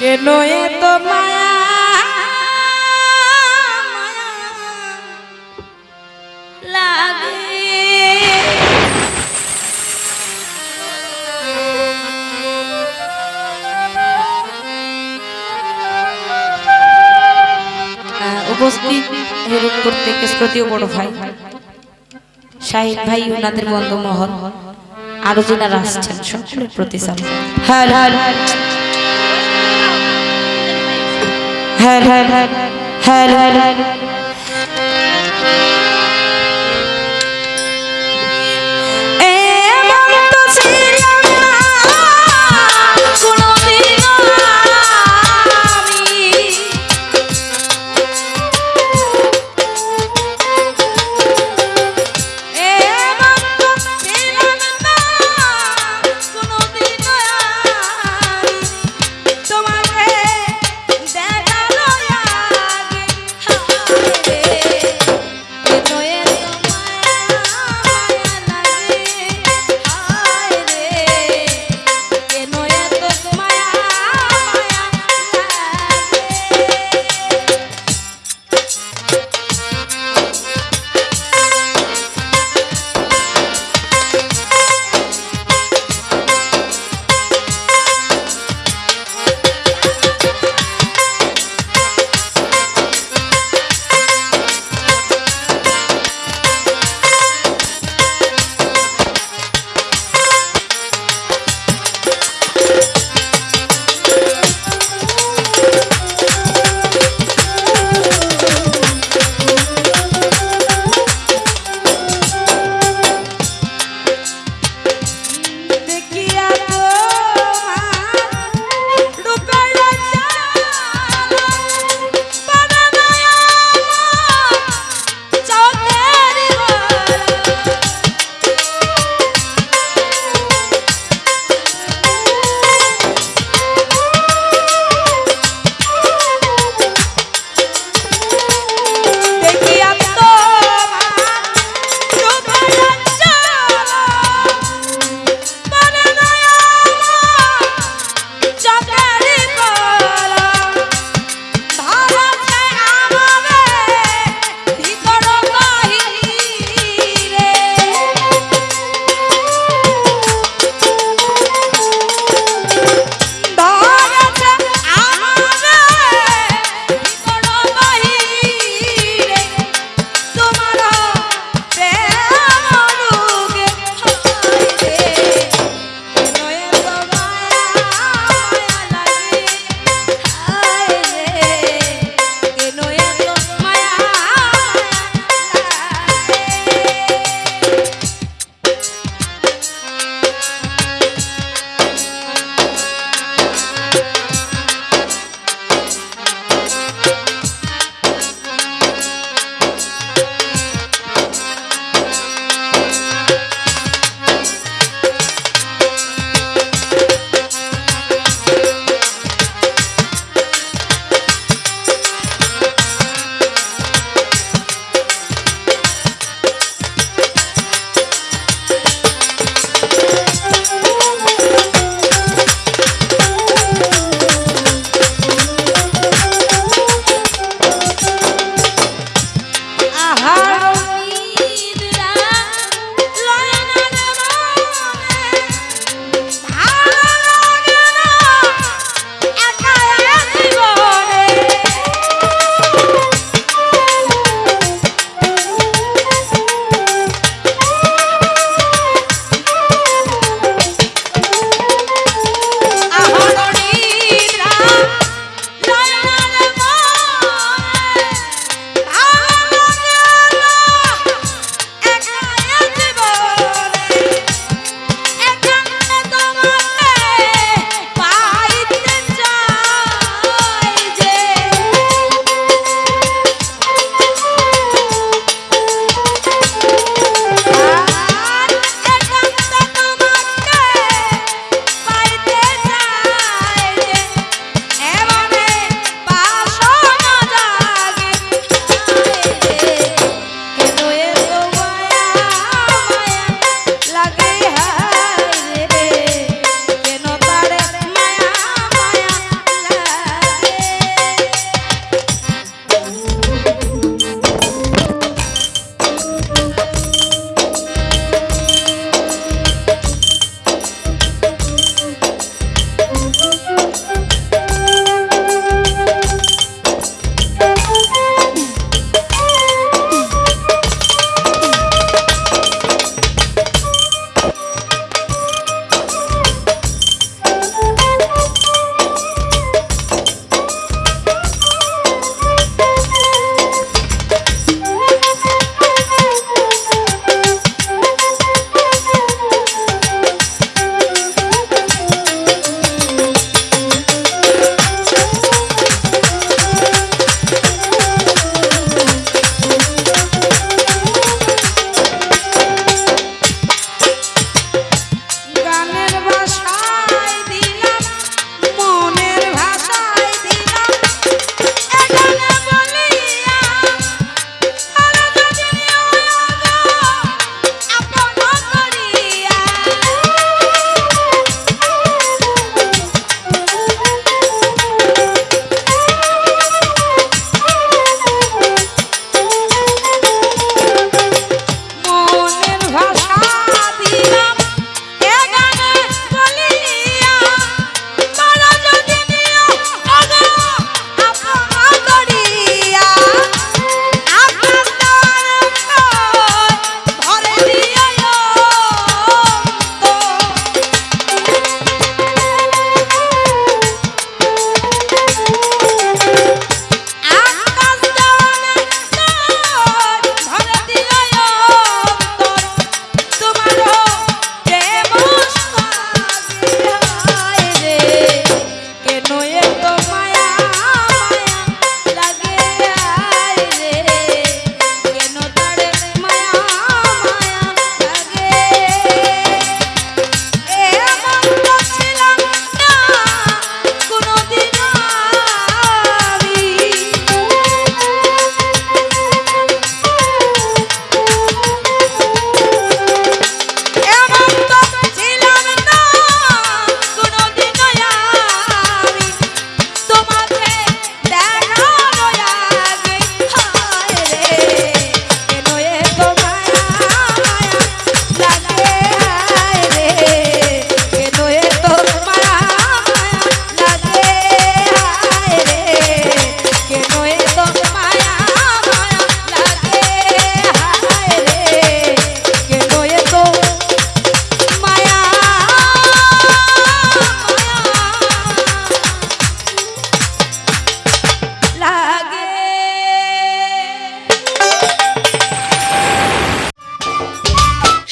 কেন এত মায়া? উপস্থিত হেরুপ প্রত্যেককে বড় ভাই শাহিদ ভাই ওনাদের বন্ধু মহল যেনারা আসছেন, সকলের প্রতি সালাম। হ্যাঁ হ্যাঁ। হ্যাঁ হ্যাঁ হ্যাঁ